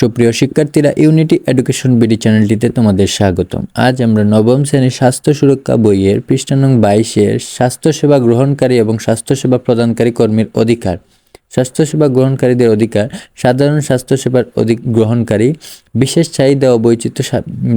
সুপ্রিয় শিক্ষার্থীরা unity education BD চ্যানেলটিতে তোমাদের স্বাগতম। আজ আমরা নবম শ্রেণির স্বাস্থ্য সুরক্ষা বইয়ের পৃষ্ঠা নং বাইশের স্বাস্থ্যসেবা গ্রহণকারী এবং স্বাস্থ্যসেবা প্রদানকারী কর্মীর অধিকার। স্বাস্থ্যসেবা গ্রহণকারীদের অধিকার, সাধারণ স্বাস্থ্যসেবার অধিক গ্রহণকারী, বিশেষ চাহিদা ও বৈচিত্র্য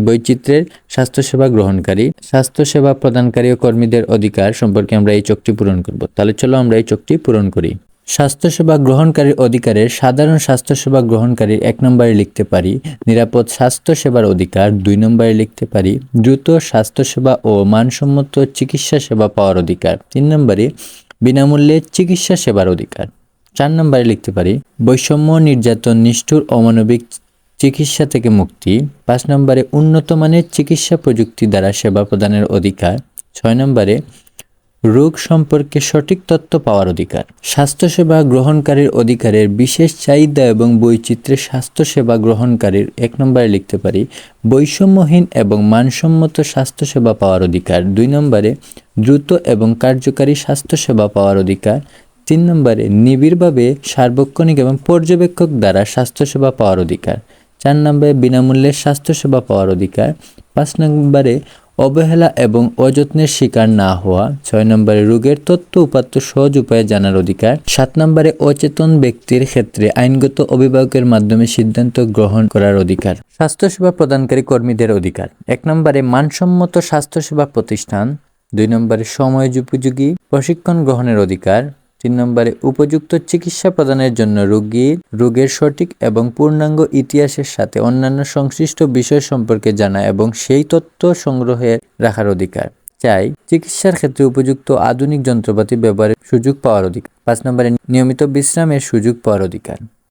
বৈচিত্র্যের স্বাস্থ্যসেবা গ্রহণকারী স্বাস্থ্যসেবা প্রদানকারী ও কর্মীদের অধিকার সম্পর্কে আমরা এই চোখটি পূরণ করব। তাহলে চলো আমরা এই চোখটি পূরণ করি। স্বাস্থ্যসেবা গ্রহণকারীর অধিকারের সাধারণ স্বাস্থ্যসেবা গ্রহণকারীর এক নম্বরে লিখতে পারি, নিরাপদ স্বাস্থ্যসেবার অধিকার দুই নম্বরে লিখতে পারি, দ্রুত স্বাস্থ্যসেবা ও মানসম্মত চিকিৎসা সেবা পাওয়ার অধিকার তিন নম্বরে বিনামূল্যে চিকিৎসা সেবার অধিকার চার নম্বরে লিখতে পারি, বৈষম্য নির্যাতন নিষ্ঠুর অমানবিক চিকিৎসা থেকে মুক্তি পাঁচ নম্বরে উন্নত মানের চিকিৎসা প্রযুক্তি দ্বারা সেবা প্রদানের অধিকার ছয় নম্বরে রোগ সম্পর্কে সঠিক তথ্য পাওয়ার অধিকার। স্বাস্থ্যসেবা গ্রহণকারীর অধিকারের বিশেষ চাহিদা এবং বৈচিত্র্যের স্বাস্থ্যসেবা গ্রহণকারীর, এক নম্বরে লিখতে পারি, বৈষম্যহীন এবং মানসম্মত স্বাস্থ্যসেবা পাওয়ার অধিকার। দুই নম্বরে, দ্রুত এবং কার্যকারী স্বাস্থ্যসেবা পাওয়ার অধিকার। তিন নম্বরে, নিবিড়ভাবে সার্বক্ষণিক এবং পর্যবেক্ষক দ্বারা স্বাস্থ্যসেবা পাওয়ার অধিকার। চার নম্বরে, বিনামূল্যে স্বাস্থ্যসেবা পাওয়ার অধিকার। পাঁচ নম্বরে অবহেলা এবং অযত্নের শিকার না হওয়া, ছয় নম্বরে রোগের তথ্য উপাত্ত সহজ উপায়ে জানার অধিকার, সাত নম্বরে অচেতন ব্যক্তির ক্ষেত্রে আইনগত অভিভাবকের মাধ্যমে সিদ্ধান্ত গ্রহণ করার অধিকার, স্বাস্থ্যসেবা প্রদানকারী কর্মীদের অধিকার, এক নম্বরে মানসম্মত স্বাস্থ্যসেবা প্রতিষ্ঠান, দুই নম্বরে সময়োপযোগী প্রশিক্ষণ গ্রহণের অধিকার তিন নম্বরে, উপযুক্ত চিকিৎসা প্রদানের জন্য রোগী, রোগের সঠিক এবং পূর্ণাঙ্গ ইতিহাসের সাথে অন্যান্য সংশ্লিষ্ট বিষয় সম্পর্কে জানা এবং সেই তথ্য সংগ্রহে রাখার অধিকার। চাই চিকিৎসার ক্ষেত্রে উপযুক্ত আধুনিক যন্ত্রপাতি ব্যবহারের সুযোগ পাওয়ার অধিকার। পাঁচ নম্বরে, নিয়মিত বিশ্রামের সুযোগ পাওয়ার অধিকার।